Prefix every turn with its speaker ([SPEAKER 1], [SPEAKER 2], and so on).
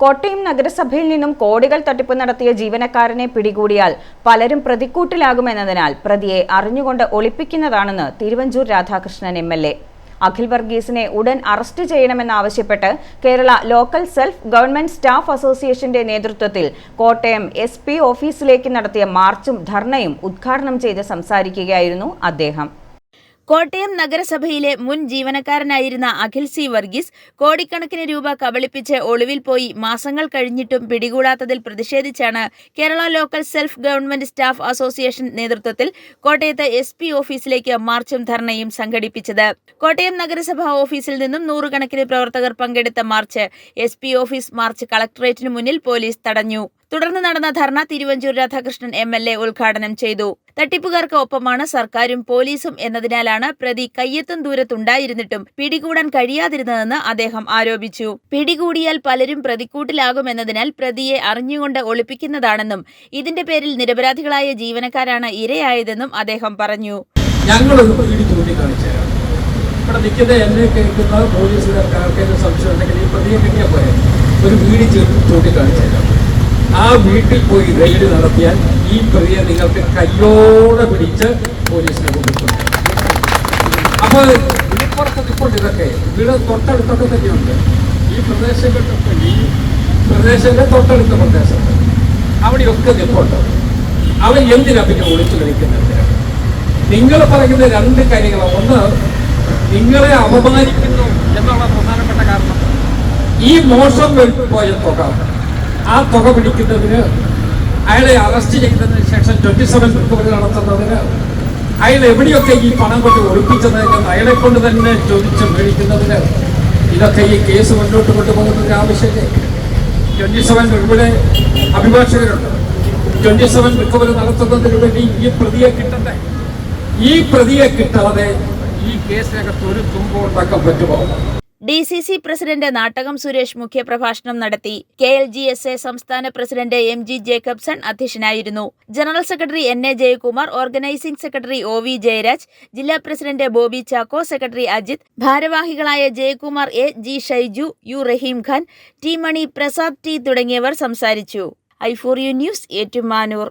[SPEAKER 1] കോട്ടയം നഗരസഭയിൽ നിന്നും കോടികൾ തട്ടിപ്പ് നടത്തിയ ജീവനക്കാരനെ പിടികൂടിയാൽ പലരും പ്രതിക്കൂട്ടിലാകുമെന്നതിനാൽ പ്രതിയെ അറിഞ്ഞുകൊണ്ട് ഒളിപ്പിക്കുന്നതാണെന്ന് Thiruvanchoor Radhakrishnan M L A. Akhil വർഗീസിനെ ഉടൻ അറസ്റ്റ് ചെയ്യണമെന്നാവശ്യപ്പെട്ട് Kerala local self government staff അസോസിയേഷന്റെ നേതൃത്വത്തിൽ കോട്ടയം എസ് ഓഫീസിലേക്ക് നടത്തിയ മാർച്ചും ധർണയും ഉദ്ഘാടനം ചെയ്ത് സംസാരിക്കുകയായിരുന്നു അദ്ദേഹം.
[SPEAKER 2] കോട്ടയം നഗരസഭയിലെ മുൻ ജീവനക്കാരനായിരുന്ന അഖിൽ സി വർഗീസ് കോടിക്കണക്കിന് രൂപ കബളിപ്പിച്ച് ഒളിവിൽ പോയി മാസങ്ങൾ കഴിഞ്ഞിട്ടും പിടികൂടാത്തതിൽ പ്രതിഷേധിച്ചാണ് Kerala local self government staff association നേതൃത്വത്തിൽ കോട്ടയത്ത് എസ് ഓഫീസിലേക്ക് മാർച്ചും ധർണയും സംഘടിപ്പിച്ചത്. കോട്ടയം നഗരസഭാ ഓഫീസിൽ നിന്നും നൂറുകണക്കിന് പ്രവർത്തകർ പങ്കെടുത്ത മാർച്ച് എസ് ഓഫീസ് മാർച്ച് കളക്ടറേറ്റിന് മുന്നിൽ പോലീസ് തടഞ്ഞു. തുടർന്ന് നടന്ന dharna Thiruvanchoor Radhakrishnan M L A ഉദ്ഘാടനം ചെയ്തു. തട്ടിപ്പുകാർക്ക് ഒപ്പമാണ് സർക്കാരും പോലീസും എന്നതിനാലാണ് പ്രതി കയ്യെത്തും ദൂരത്തുണ്ടായിരുന്നിട്ടും പിടികൂടാൻ കഴിയാതിരുന്നതെന്ന് അദ്ദേഹം ആരോപിച്ചു. പിടികൂടിയാൽ പലരും പ്രതിക്കൂട്ടിലാകുമെന്നതിനാൽ പ്രതിയെ അറിഞ്ഞുകൊണ്ട് ഒളിപ്പിക്കുന്നതാണെന്നും ഇതിന്റെ പേരിൽ നിരപരാധികളായ ജീവനക്കാരാണ് ഇരയായതെന്നും അദ്ദേഹം പറഞ്ഞു.
[SPEAKER 3] ഞങ്ങൾ ഇവിടെ നിൽക്കുന്ന എന്നെ കേൾക്കുന്ന പോലീസുകാർക്ക് ആർക്കെങ്കിലും സംശയം ഉണ്ടെങ്കിൽ ഈ പ്രതിയെ കിട്ടിയാൽ പോരെ ഒരു വീട് ചേർത്ത് ചൂണ്ടിക്കാണിച്ചു ആ വീട്ടിൽ പോയി റെയ്ഡ് നടത്തിയാൽ ഈ പ്രതിയെ നിങ്ങൾക്ക് കയ്യോടെ പിടിച്ച് പോലീസിനെ കൊണ്ടുപോകും അപ്പോൾ വിളിപ്പുറത്ത് നിൽപ്പുണ്ട് ഇതൊക്കെ വീട് തൊട്ടടുത്തൊക്കെ തന്നെയുണ്ട്. ഈ പ്രദേശങ്ങളിലൊക്കെ ഈ പ്രദേശങ്ങളുടെ തൊട്ടടുത്ത പ്രദേശത്ത് അവിടെയൊക്കെ നിൽപ്പുണ്ട് അവൻ എന്തിനാ പിന്നെ ഒളിച്ചു കളിക്കുന്നത്? നിങ്ങൾ പറയുന്ന രണ്ട് കാര്യങ്ങളാണ് ഒന്ന് നിങ്ങളെ അപമാനിക്കുന്നു എന്നുള്ള പ്രധാനപ്പെട്ട കാരണം. ഈ മോശം പോയ തുക ആ തുക പിടിക്കുന്നതിന് അയാളെ അറസ്റ്റ് ചെയ്തതിന് ശേഷം ട്വന്റി സെവൻ റിക്കവറി നടത്തുന്നതിന് അയാൾ എവിടെയൊക്കെ ഈ പണം കൊണ്ട് ഒളിപ്പിച്ചതെന്ന് അയാളെ കൊണ്ട് തന്നെ ചോദിച്ച് മേടിക്കുന്നതിന് ഇതൊക്കെ ഈ കേസ് മുന്നോട്ട് കൊണ്ടുപോകുന്നതിന് ആവശ്യമില്ലേ? ട്വന്റി സെവൻ ഇവിടെ അഭിഭാഷകരുണ്ട്. ട്വന്റി സെവൻ റിക്കവറി നടത്തുന്നതിന് വേണ്ടി ഈ പ്രതിയെ കിട്ടണ്ടേ? ഈ പ്രതിയെ കിട്ടാതെ ഈ കേസിനകത്ത് ഒരു തുമ്പ് ഉണ്ടാക്കാൻ പറ്റുമോ?
[SPEAKER 2] D C C president Nattakam Suresh മുഖ്യപ്രഭാഷണം നടത്തി. K L G S A സംസ്ഥാന പ്രസിഡന്റ് എം ജി ജേക്കബ്സൺ അധ്യക്ഷനായിരുന്നു. General secretary N A Jayakumar organising secretary O V Jayaraj ജില്ലാ president Bobby Chacko secretary Ajith ഭാരവാഹികളായ Jayakumar A G Shaiju U Rahim Khan T Mani Prasad T തുടങ്ങിയവർ സംസാരിച്ചു. I for U news Ettumanoor.